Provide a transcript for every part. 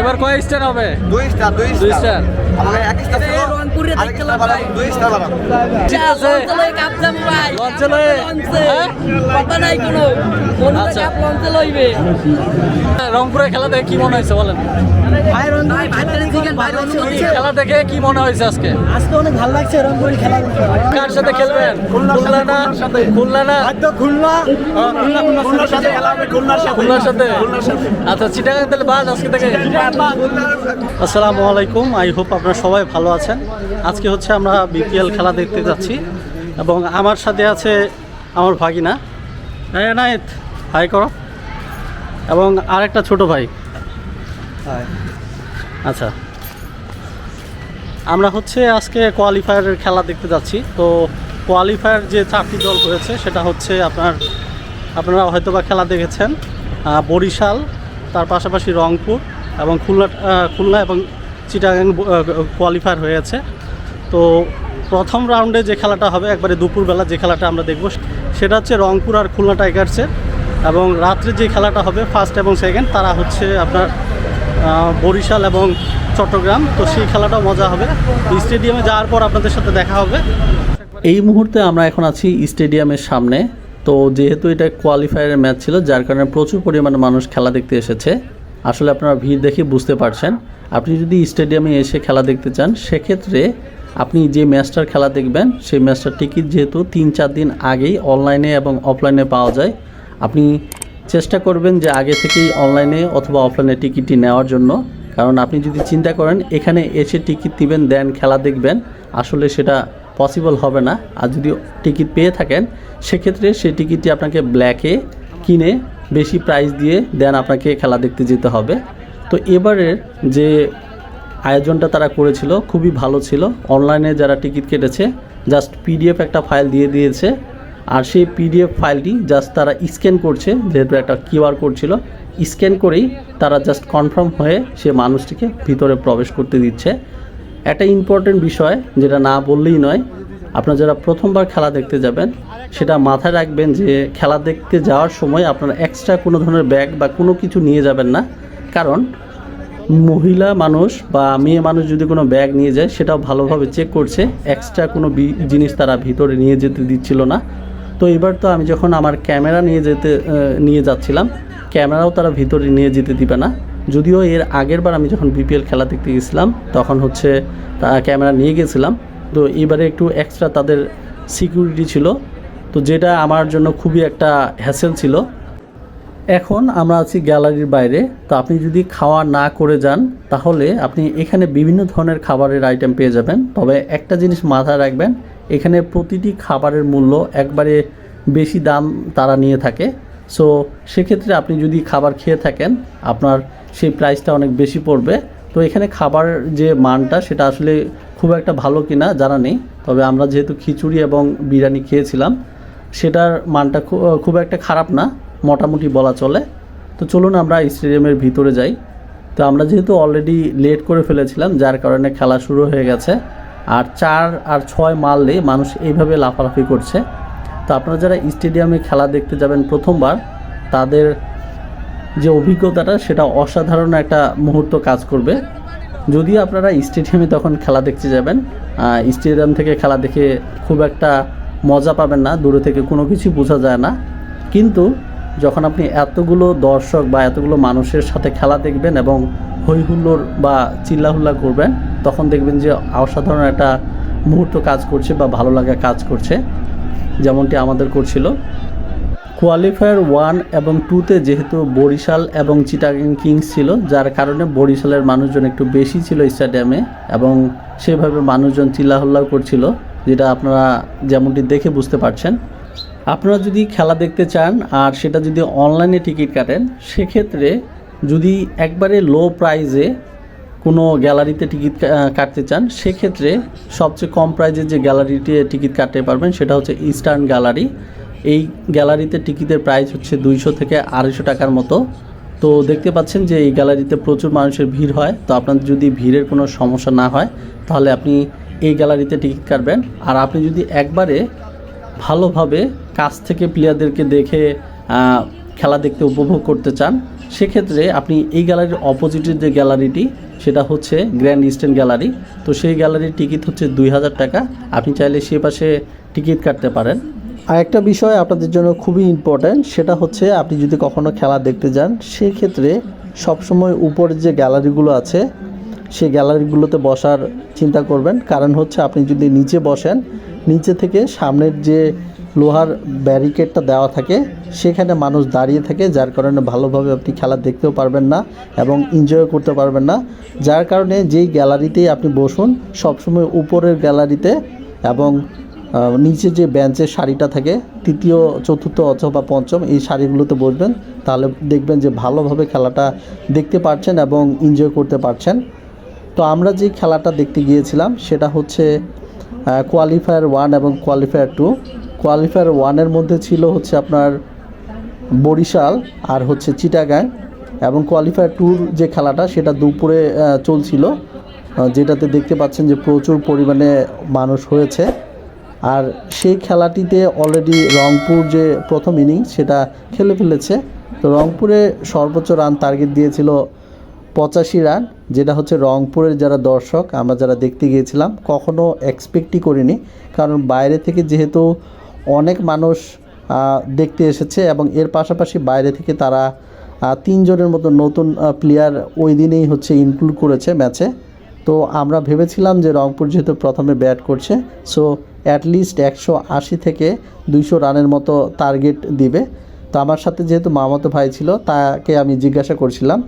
এবার কয় স্টার হবে? দুই স্টার দুই দুই স্টার স্টার আমাকে এক স্টার ছিল রংপুরে দেখতে স্টার দুই স্টার বাড়াবো ঠিক আছে। লঞ্চে কাপ যাব ভাই লঞ্চে লয়ে? লঞ্চে। হ্যাঁ? কথা নাই কোনো। বন্ধুরা আচ্ছা। কাপ লঞ্চে লইবে। রংপুরের খেলা দেখে কি মনে হয়েছে বলেন? ভাই ভাত চিকেন ভাই অনুমতি খেলা দেখে কি মনে হয়েছে আজকে? আজকে অনেক ভালো লাগছে রংপুরি খেলা কার সাথে খেলবেন? খুলনা না? খুলনা না? খুলনা। খুলনা খুলনার সাথে খেলা হবে খুলনার সাথে? খুলনার সাথে। আচ্ছা চিটাগাং তাহলে বাস আজকে থেকে? আসসালামু আলাইকুম। আই হোপ আপনারা সবাই ভালো আছেন। আজকে হচ্ছে আমরা বিপিএল খেলা দেখতে যাচ্ছি এবং আমার সাথে আছে আমার ভাগিনা হ্যাঁ নাইত হাই করো। এবং আরেকটা ছোট ভাই। আচ্ছা। আমরা হচ্ছে আজকে কোয়ালিফায়ারের খেলা দেখতে যাচ্ছি। তো কোয়ালিফায়ার যে চারটি দল হয়েছে সেটা হচ্ছে আপনার আপনারা হয়তোবা খেলা দেখেছেন বরিশাল তার পাশাপাশি রংপুর এবং খুলনা খুলনা এবং চিটাগাং কোয়ালিফায়ার হয়েছে তো প্রথম রাউন্ডে যে খেলাটা হবে, একবারে দুপুরবেলা যে খেলাটা আমরা দেখব, সেটা হচ্ছে রংপুর আর খুলনা টাইগার্সের এবং রাত্রে যে খেলাটা হবে ফার্স্ট এবং সেকেন্ড তারা হচ্ছে আপনার বরিশাল এবং চট্টগ্রাম। তো সেই খেলাটাও মজা হবে। স্টেডিয়ামে যাওয়ার পর আপনাদের সাথে দেখা হবে। এই মুহূর্তে আমরা এখন আছি স্টেডিয়ামের সামনে। তো যেহেতু এটা কোয়ালিফায়ারের ম্যাচ ছিল, যার কারণে প্রচুর পরিমাণে মানুষ খেলা দেখতে এসেছে। আসলে আপনারা ভিড় দেখে বুঝতে পারছেন। আপনি যদি স্টেডিয়ামে এসে খেলা দেখতে চান, সেক্ষেত্রে আপনি যে ম্যাচটার খেলা দেখবেন, সেই ম্যাচটার টিকিট যেহেতু তিন চার দিন আগেই অনলাইনে এবং অফলাইনে পাওয়া যায়, আপনি চেষ্টা করবেন যে আগে থেকেই অনলাইনে অথবা অফলাইনে টিকিটটি নেওয়ার জন্য। কারণ আপনি যদি চিন্তা করেন, এখানে এসে টিকিট দিবেন, দেন খেলা দেখবেন, আসলে সেটা পসিবল হবে না। আর যদি টিকিট পেয়ে থাকেন, সেক্ষেত্রে সেই টিকিটটি আপনাকে ব্ল্যাকে কিনে বেশি প্রাইস দিয়ে দেন আপনাকে খেলা দেখতে যেতে হবে। তো এবারের যে আয়োজনটা তারা করেছিল, খুবই ভালো ছিল। অনলাইনে যারা টিকিট কেটেছে জাস্ট পিডিএফ একটা ফাইল দিয়ে দিয়েছে। আর সেই পিডিএফ ফাইলটি জাস্ট তারা স্ক্যান করছে, যেহেতু একটা কিউআর কোড ছিল। স্ক্যান করেই তারা জাস্ট কনফার্ম হয়ে সে মানুষটিকে ভিতরে প্রবেশ করতে দিচ্ছে। একটা ইম্পর্টেন্ট বিষয়, যেটা না বললেই নয় আপনারা যারা প্রথমবার খেলা দেখতে যাবেন, সেটা মাথায় রাখবেন যে খেলা দেখতে যাওয়ার সময় আপনারা এক্সট্রা কোনো ধরনের ব্যাগ বা কোনো কিছু নিয়ে যাবেন না। কারণ মহিলা মানুষ বা মেয়ে মানুষ যদি কোনো ব্যাগ নিয়ে যায়, সেটাও ভালোভাবে চেক করছে এক্সট্রা কোনো জিনিস তারা ভিতরে নিয়ে যেতে দিচ্ছিল না। তো এবার তো আমি যখন আমার ক্যামেরা নিয়ে যেতে নিয়ে যাচ্ছিলাম, ক্যামেরাও তারা ভিতরে নিয়ে যেতে দিবে না। যদিও এর আগের বার আমি যখন বিপিএল খেলা দেখতে গেছিলাম, তখন হচ্ছে ক্যামেরা নিয়ে গেছিলাম। তো এবারে একটু এক্সট্রা তাদের সিকিউরিটি ছিল। তো যেটা আমার জন্য খুবই একটা হ্যাসেল ছিল। এখন আমরা আছি গ্যালারির বাইরে। তো আপনি যদি খাওয়া না করে যান, তাহলে আপনি এখানে বিভিন্ন ধরনের খাবারের আইটেম পেয়ে যাবেন। তবে একটা জিনিস মাথায় রাখবেন, এখানে প্রতিটি খাবারের মূল্য একবারে বেশি দাম তারা নিয়ে থাকে। সো সেক্ষেত্রে আপনি যদি খাবার খেয়ে থাকেন, আপনার সেই প্রাইসটা অনেক বেশি পড়বে। তো এখানে খাবার যে মানটা, সেটা আসলে খুব একটা ভালো কিনা জানা নেই। তবে আমরা যেহেতু খিচুড়ি এবং বিরিয়ানি খেয়েছিলাম, সেটার মানটা খুব একটা খারাপ না, মোটামুটি বলা চলে। তো চলুন আমরা স্টেডিয়ামের ভিতরে যাই। তো আমরা যেহেতু অলরেডি লেট করে ফেলেছিলাম, যার কারণে খেলা শুরু হয়ে গেছে। আর চার আর ছয় মারলে মানুষ এইভাবে লাফালাফি করছে। তো আপনারা যারা স্টেডিয়ামে খেলা দেখতে যাবেন প্রথমবার, তাদের যে অভিজ্ঞতাটা, সেটা অসাধারণ একটা মুহূর্ত কাজ করবে। যদিও আপনারা স্টেডিয়ামে তখন খেলা দেখতে যাবেন স্টেডিয়াম থেকে খেলা দেখে খুব একটা মজা পাবেন না, দূরে থেকে কোনো কিছু বোঝা যায় না। কিন্তু যখন আপনি এতগুলো দর্শক বা এতগুলো মানুষের সাথে খেলা দেখবেন এবং হই হুল্লোড় বা চিল্লাহুল্লা করবেন, তখন দেখবেন যে অসাধারণ একটা মুহূর্ত কাজ করছে বা ভালো লাগা কাজ করছে, যেমনটি আমাদের করছিল। কোয়ালিফায়ার ওয়ান এবং টুতে যেহেতু বরিশাল এবং চিটাগাং কিংস ছিল, যার কারণে বরিশালের মানুষজন একটু বেশি ছিল স্টেডিয়ামে এবং সেভাবে মানুষজন চিল্লাহল্লাও করছিল, যেটা আপনারা যেমনটি দেখে বুঝতে পারছেন। আপনারা যদি খেলা দেখতে চান আর সেটা যদি অনলাইনে টিকিট কাটেন, সেক্ষেত্রে যদি একবারে লো প্রাইজে কোনো গ্যালারিতে টিকিট কাটতে চান, সেক্ষেত্রে সবচেয়ে কম প্রাইজে যে গ্যালারিতে টিকিট কাটতে পারবেন সেটা হচ্ছে ইস্টার্ন গ্যালারি। এই গ্যালারিতে টিকিটের প্রাইস হচ্ছে দুইশো থেকে আড়াইশো টাকার মতো। তো দেখতে পাচ্ছেন যে এই গ্যালারিতে প্রচুর মানুষের ভিড় হয়। তো আপনার যদি ভিড়ের কোনো সমস্যা না হয়, তাহলে আপনি এই গ্যালারিতে টিকিট কাটবেন। আর আপনি যদি একবারে ভালোভাবে কাছ থেকে প্লেয়ারদেরকে দেখে খেলা দেখতে উপভোগ করতে চান, সেক্ষেত্রে আপনি এই গ্যালারির অপোজিটের যে গ্যালারিটি, সেটা হচ্ছে গ্র্যান্ড ইস্টার্ন গ্যালারি তো সেই গ্যালারির টিকিট হচ্ছে দুই হাজার টাকা। আপনি চাইলে সে পাশে টিকিট কাটতে পারেন। আর একটা বিষয় আপনাদের জন্য খুবই ইম্পর্ট্যান্ট সেটা হচ্ছে আপনি যদি কখনো খেলা দেখতে যান, সেক্ষেত্রে সবসময় উপরের যে গ্যালারিগুলো আছে, সেই গ্যালারিগুলোতে বসার চিন্তা করবেন। কারণ হচ্ছে আপনি যদি নিচে বসেন, নিচে থেকে সামনের যে লোহার ব্যারিকেডটা দেওয়া থাকে, সেখানে মানুষ দাঁড়িয়ে থাকে, যার কারণে ভালোভাবে আপনি খেলা দেখতেও পারবেন না এবং এনজয় করতে পারবেন না। যার কারণে যেই গ্যালারিতেই আপনি বসুন, সবসময় উপরের গ্যালারিতে এবং নিচে যে বেঞ্চের শাড়িটা থাকে, তৃতীয়, চতুর্থ অথবা পঞ্চম, এই শাড়িগুলোতে বসবেন। তাহলে দেখবেন যে ভালোভাবে খেলাটা দেখতে পারছেন এবং এনজয় করতে পারছেন। তো আমরা যে খেলাটা দেখতে গিয়েছিলাম, সেটা হচ্ছে কোয়ালিফায়ার ওয়ান এবং কোয়ালিফায়ার টু কোয়ালিফায়ার ওয়ানের মধ্যে ছিল হচ্ছে আপনার বরিশাল আর হচ্ছে চিটাগাং এবং কোয়ালিফায়ার টুর যে খেলাটা, সেটা দুপুরে চলছিল। যেটাতে দেখতে পাচ্ছেন যে প্রচুর পরিমাণে মানুষ হয়েছে। আর সেই খেলাটিতে অলরেডি রংপুর যে প্রথম ইনিংস সেটা খেলে ফেলেছে। তো রংপুরে সর্বোচ্চ রান টার্গেট দিয়েছিল পঁচাশি রান যেটা হচ্ছে রংপুরের যারা দর্শক, আমরা যারা দেখতে গিয়েছিলাম, কখনো এক্সপেক্টই করিনি। কারণ বাইরে থেকে যেহেতু অনেক মানুষ দেখতে এসেছে এবং এর পাশাপাশি বাইরে থেকে তারা তিনজনের মতো নতুন প্লেয়ার ওই দিনেই হচ্ছে ইনক্লুড করেছে ম্যাচে তো আমরা ভেবেছিলাম যে রংপুর যেহেতু প্রথমে ব্যাট করছে সো অ্যাটলিস্ট একশো আশি থেকে দুইশো রানের মতো টার্গেট দিবে। তো আমার সাথে যেহেতু মামাতো ভাই ছিল, তাকে আমি জিজ্ঞাসা করছিলাম।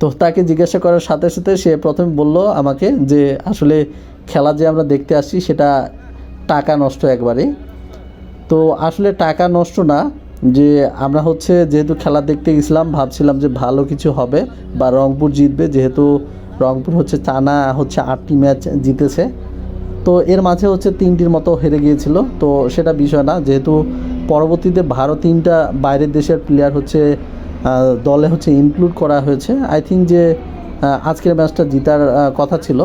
তো তাকে জিজ্ঞাসা করার সাথে সাথে সে প্রথমে বলল আমাকে যে আসলে খেলা যে আমরা দেখতে আসছি সেটা টাকা নষ্ট একবারেই তো আসলে টাকা নষ্ট না, যে আমরা হচ্ছে যেহেতু খেলা দেখতে গেছিলাম, ভাবছিলাম যে ভালো কিছু হবে বা রংপুর জিতবে, যেহেতু রংপুর হচ্ছে টানা হচ্ছে আটটি ম্যাচ জিতেছে। তো এর মাঝে হচ্ছে তিনটির মতো হেরে গিয়েছিল। তো সেটা বিষয় না, যেহেতু পরবর্তীতে ভারত তিনটা বাইরের দেশের প্লেয়ার হচ্ছে দলে হচ্ছে ইনক্লুড করা হয়েছে। আই থিঙ্ক যে আজকের ম্যাচটা জিতার কথা ছিল।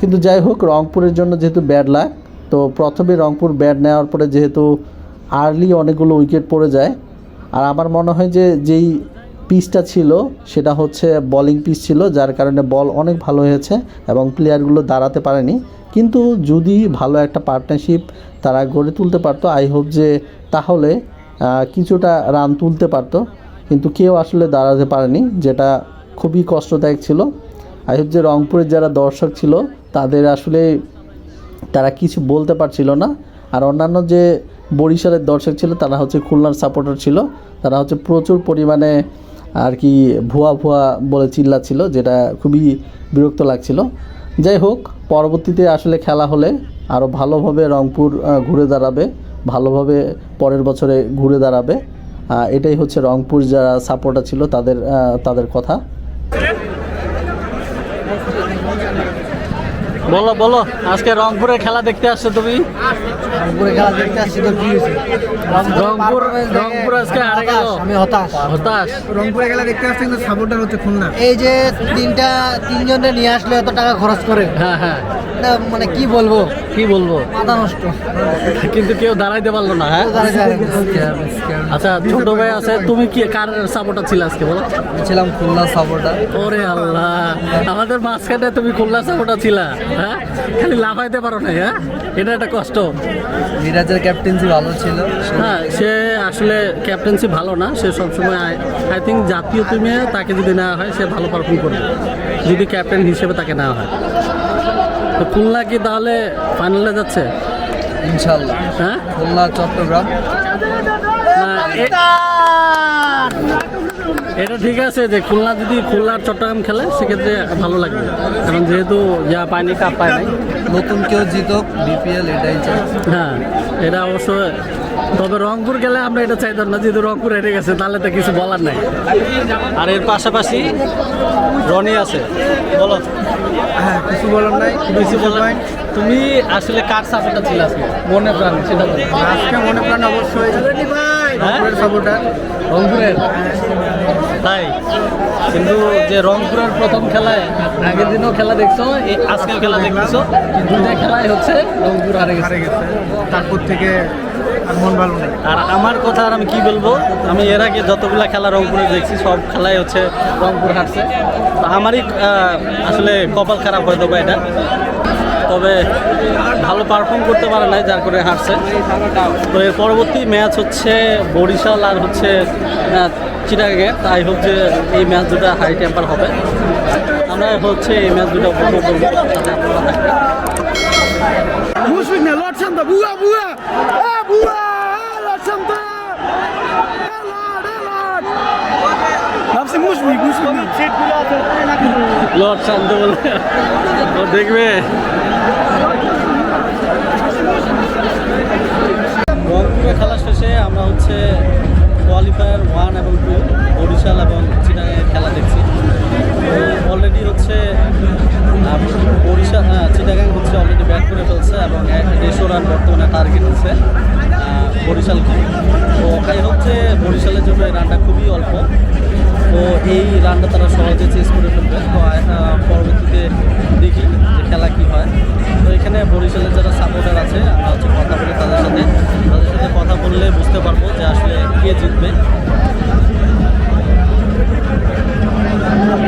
কিন্তু যাই হোক, রংপুরের জন্য যেহেতু ব্যাড লাক তো প্রথমে রংপুর ব্যাট নেওয়ার পরে যেহেতু আর্লি অনেকগুলো উইকেট পড়ে যায়। আর আমার মনে হয় যে, যেই পিচটা ছিল, সেটা হচ্ছে বোলিং পিচ ছিল, যার কারণে বল অনেক ভালো হয়েছে এবং প্লেয়ারগুলো দাঁড়াতে পারেনি। কিন্তু যদি ভালো একটা পার্টনারশিপ তারা গড়ে তুলতে পারতো আই হোপ যে তাহলে কিছুটা রান তুলতে পারতো। কিন্তু কেউ আসলে দাঁড়াতে পারেনি, যেটা খুবই কষ্টদায়ক ছিল। আই হোপ যে রংপুরের যারা দর্শক ছিল, তাদের আসলে তারা কিছু বলতে পারছিল না। আর অন্যান্য যে বরিশালের দর্শক ছিল, তারা হচ্ছে খুলনার সাপোর্টার ছিল। তারা হচ্ছে প্রচুর পরিমাণে আর কি ভুয়া ভুয়া বলে চিল্লাচ্ছিল, যেটা খুবই বিরক্ত লাগছিল। যাই হোক, পরবর্তীতে আসলে খেলা হলে আরও ভালোভাবে রংপুর ঘুরে দাঁড়াবে, ভালোভাবে পরের বছরে ঘুরে দাঁড়াবে। এটাই হচ্ছে রংপুর যারা সাপোর্টার ছিল তাদের তাদের কথা। বলো বলো, আজকে রংপুরের খেলা দেখতে আসছো তুমি? রংপুরে খেলা দেখতে আসছি তো কি হয়েছে? রংপুর রংপুর আজকে হারে গেল। আমি হতাশ। হতাশ। রংপুরে খেলা দেখতে আসছি কিন্তু সাপোর্টার হচ্ছে খুলনা। এই যে তিনটা তিনজনে নিয়ে আসলে এত টাকা খরচ করে। হ্যাঁ হ্যাঁ। মানে কি বলব? কি বলব? মাথা নষ্ট। কিন্তু কেউ দাঁড়াইতে পারল না হ্যাঁ? আচ্ছা ছোট ভাই আছে তুমি কি কার সাপোর্টার ছিল আজকে বলো? ছিলাম খুলনা সাপোর্টার ওরে আল্লাহ আমাদের মাঝখানে তুমি খুলনা সাপোর্টার ছিলা হ্যাঁ? খালি লাফাইতে পারো না হ্যাঁ? এটা একটা কষ্ট। মিরাজের ক্যাপ্টেন্সি ভালো ছিল। হ্যাঁ সে আসলে ক্যাপ্টেন্সি ভালো না। সে সবসময় আই থিঙ্ক জাতীয় টিমে তাকে যদি নেওয়া হয় সে ভালো পারফর্ম করবে। যদি ক্যাপ্টেন হিসেবে তাকে নেওয়া হয়। তো খুলনা কি তাহলে ফাইনালে যাচ্ছে? ইনশাল্লাহ। হ্যাঁ? খুলনা চট্টগ্রাম। এটা ঠিক আছে যে খুলনা যদি খুলনা আর চট্টগ্রাম খেলে সেক্ষেত্রে ভালো লাগবে। কারণ যেহেতু যা পায়নি কাপ পায় নাই। নতুন কেউ জিতক বিপিএল এটাই চাই। হ্যাঁ এটা অবশ্য তবে রংপুর গেলে আমরা এটা চাইতাম না যেহেতু রংপুর হেরে গেছে তাহলে তো কিছু বলার নাই। আর এর পাশাপাশি রনি আছে বলো। হ্যাঁ কিছু বলার নাই কিছু বলার নাই তুমি আসলে কার সাপোর্টার ছিল আজকে? মনে প্রাণ সেটা বলো। আজকে মনে প্রাণ অবশ্যই রংপুরের সাপোর্টার রংপুরের? তাই। কিন্তু যে রংপুরের প্রথম খেলায় আগের দিনও খেলা দেখছ এই আজকের খেলা দেখতেছো দুইটা খেলায় হচ্ছে রংপুর হারে গেছে। হারে গেছে। তারপর থেকে আর মন ভালো নেই। আর আমার কথা আর আমি কি বলব আমি এর আগে যতগুলা খেলা রংপুরে দেখছি সব খেলাই হচ্ছে রংপুর হারছে। তো আমারই আসলে কপাল খারাপ হয়তো বা এটা। তবে ভালো পারফর্ম করতে পারে নাই যার করে হারছে। তো এর পরবর্তী ম্যাচ হচ্ছে বরিশাল আর হচ্ছে চিটাগে তাই হোক যে এই ম্যাচ দুটো হাই টেম্পার হবে। আমরা হচ্ছে এই ম্যাচ দুটো উপভোগ করব। মুশফিক মুশফিক না আছে লর্ড শান্ত বলে। ও দেখবে। রংপুরে খেলা শেষে আমরা হচ্ছে কোয়ালিফায়ার ওয়ান এবং টু বরিশাল এবং চিটাগাংয়ের খেলা দেখছি। অলরেডি হচ্ছে বরিশাল চিটাগাং হচ্ছে অলরেডি ব্যাট করে ফেলছে এবং দেড়শো রান বর্তমানে টার্গেট হচ্ছে বরিশালকে। তো ওখানে হচ্ছে বরিশালের জন্য রানটা খুবই অল্প। তো এই রানটা তারা সহজে চেস করে ফেলবে পরবর্তীতে দেখি যে খেলা কি হয়। তো এখানে বরিশালের যারা সাপোর্টার আছে আমরা হচ্ছে কথা বলি তাদের সাথে। তাদের সাথে কথা বললে বুঝতে পারব যে আসলে কে জিতবে।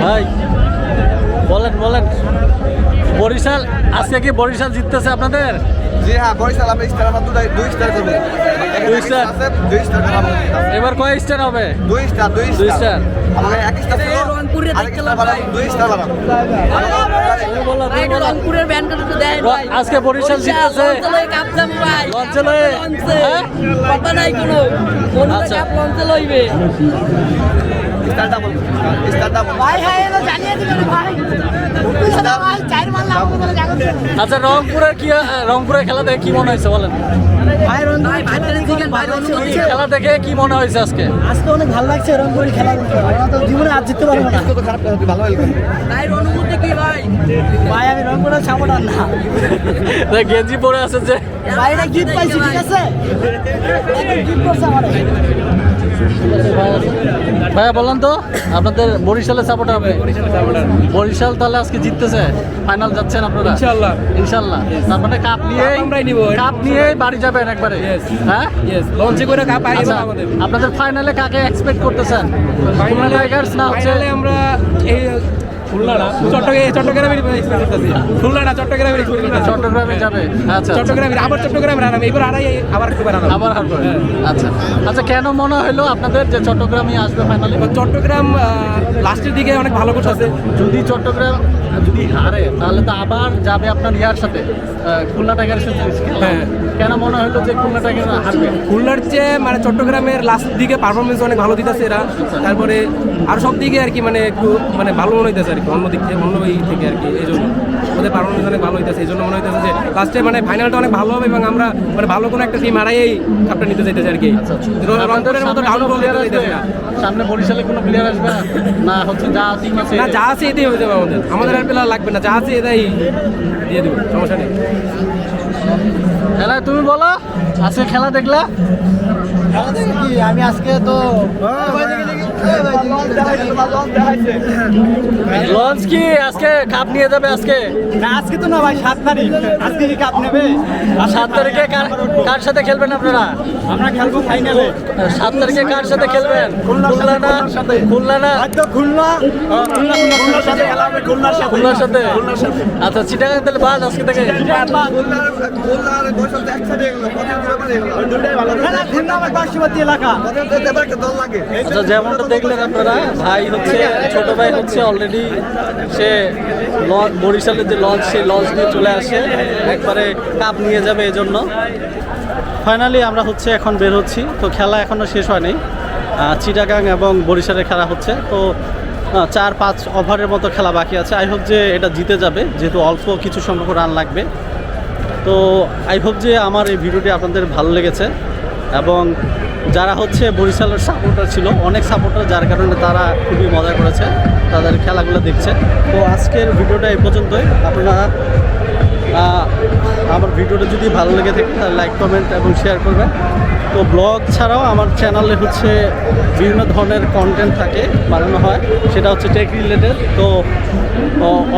ভাই বলেন বলেন। বরিশাল আজকে কি বরিশাল জিততেছে আপনাদের? জি হ্যাঁ বরিশাল আমি স্টার আমার দুটাই দুই স্টার করব দুই? আছে দুই স্টার এবার কয় স্টার হবে? দুই স্টার দুই স্টার? আমাকে এক স্টার ছিল রংপুরে দেখতে স্টার দুই স্টার বলো, বলো। রংপুরের ব্যান্ড একটু দেন ভাই আজকে বরিশাল জিততেছে। লঞ্চে লই কাপ যাব ভাই লঞ্চে লই? লঞ্চে হ্যাঁ? কথা নাই কোনো কোন আচ্ছা। কাপ লঞ্চে লইবে স্টারটা বলব স্টারটা ভাই হ্যাঁ জানিয়ে দিবেন ভাই লাগবে আচ্ছা রংপুরের কি রংপুরের খেলা দেখে কি মনে হয়েছে বলেন? খেলা দেখে কি মনে হয়েছে আজকে? আজকে অনেক ভালো লাগছে রংপুরের খেলা জীবনে আজ জিততে পারব না ভালো ভাই আমি রংপুরের সাপোর্টার না গেঞ্জি পরে আছে যে। ভাই, এটা পাইছি, ঠিক আছে? ভাইয়া বললাম তো আপনাদের বরিশালের সাপোর্টার আপনি বরিশাল তাহলে আজকে জিততেছে ফাইনাল যাচ্ছেন আপনারা? ইনশাআল্লাহ। ইনশাল্লাহ। তার মানে কাপ নিয়ে কাপ আমরাই নিব। কাপ নিয়ে বাড়ি যাবেন একবারে। হ্যাঁ? লঞ্চে করে কাপ আইবে আচ্ছা আমাদের। আপনাদের ফাইনালে কাকে এক্সপেক্ট করতেছেন? ফাইনাল টাইগার্স না হচ্ছে আমরা এই খুলনা না চট্টগ্রামে চট্টগ্রামের খুলনা না চট্টগ্রামের এক্সপেক্ট চট্টগ্রামে যাবে। আচ্ছা আচ্ছা। চট্টগ্রামের আবার চট্টগ্রামের আরাম এবার আড়াই আবার একটু বাড়ানো আবার হারবে আচ্ছা। আচ্ছা কেন মনে হলো আপনাদের যে চট্টগ্রামই আসবে ফাইনালে চট্টগ্রাম লাস্টের দিকে অনেক ভালো করতেছে যদি চট্টগ্রাম যদি হারে তাহলে তো আবার যাবে আপনার ইয়ার সাথে খুলনা টাইগারের সাথে হ্যাঁ। কেন মনে হলো যে খুলনা টাইগার হারবে? খুলনার চেয়ে মানে চট্টগ্রামের লাস্ট দিকে পারফরমেন্স অনেক ভালো দিতেছে এরা। তারপরে আর সব দিকে আর কি মানে একটু মানে ভালো মনে হইতেছে আর কি অন্য দিক থেকে অন্য এই থেকে আর কি এই জন্য। ওদের পারফরমেন্স অনেক ভালো হইতেছে এই জন্য মনে হইতেছে যে লাস্টে মানে ফাইনালটা অনেক ভালো হবে এবং আমরা মানে ভালো কোনো একটা টিম হারাই কাপটা নিতে চাইতেছি আর কি। র- রংপুরের মতো ডাউন বল সামনে বরিশালে কোনো প্লেয়ার আসবে? না? হচ্ছে যা টিম আছে। না যা আছে এটাই হয়ে যাবে আমাদের। আমাদের আর প্লেয়ার লাগবে না যা আছে এটাই দিয়ে দেবো সমস্যা নেই। খেলা তুমি বলো আজকে খেলা দেখলা? খেলা দেখি কি? আমি আজকে তো লঞ্চ কি আজকে কাপ নিয়ে যাবে আজকে? আজকে তো না ভাই সাত তারিখ। আজকে কি কাপ নেবে? আর সাত তারিখে কার কার সাথে খেলবেন আপনারা? আমরা খেলব ফাইনালে সাত তারিখে কার সাথে খেলবেন? খুলনা না? খুলনা না? খুলনা। খুলনার সাথে খেলা হবে খুলনার সাথে। খুলনার সাথে? আচ্ছা চিটাগাং তাহলে বাদ আজকে থেকে। খুলনার খুলনার একসাথে এগুলো দুটাই ভালো। না, না, খুলনা আমার পার্শ্ববর্তী এলাকা। আচ্ছা যেমনটা দেখলেন আপনারা, ভাই হচ্ছে, ছোট ভাই হচ্ছে অলরেডি সে বরিশালের যে লঞ্চ সেই লঞ্চ নিয়ে চলে আসে, একবারে কাপ নিয়ে যাবে এই জন্য ফাইনালি আমরা হচ্ছে এখন বের হচ্ছি, তো খেলা এখনও শেষ হয়নি। চিটাগাং এবং বরিশালের খেলা হচ্ছে, তো চার পাঁচ ওভারের মতো খেলা বাকি আছে। আই হোপ যে এটা জিতে যাবে, যেহেতু অল্প কিছু সংখ্যক রান লাগবে। তো আই হোপ যে আমার এই ভিডিওটি আপনাদের ভালো লেগেছে। এবং যারা হচ্ছে বরিশালের সাপোর্টার ছিল, অনেক সাপোর্টার যার কারণে তারা খুবই মজা করেছে, তাদের খেলাগুলো দেখছে। তো আজকের ভিডিওটা এই পর্যন্তই। আপনারা আমার ভিডিওটা যদি ভালো লেগে থাকে, তাহলে লাইক কমেন্ট এবং শেয়ার করবেন। তো ব্লগ ছাড়াও আমার চ্যানেলে হচ্ছে বিভিন্ন ধরনের কন্টেন্ট থাকে, বানানো হয়। সেটা হচ্ছে টেক রিলেটেড তো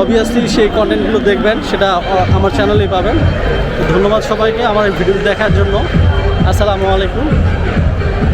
অবভিয়াসলি সেই কন্টেন্টগুলো দেখবেন, সেটা আমার চ্যানেলেই পাবেন। তো ধন্যবাদ সবাইকে আমার ভিডিও দেখার জন্য। আসসালামু আলাইকুম।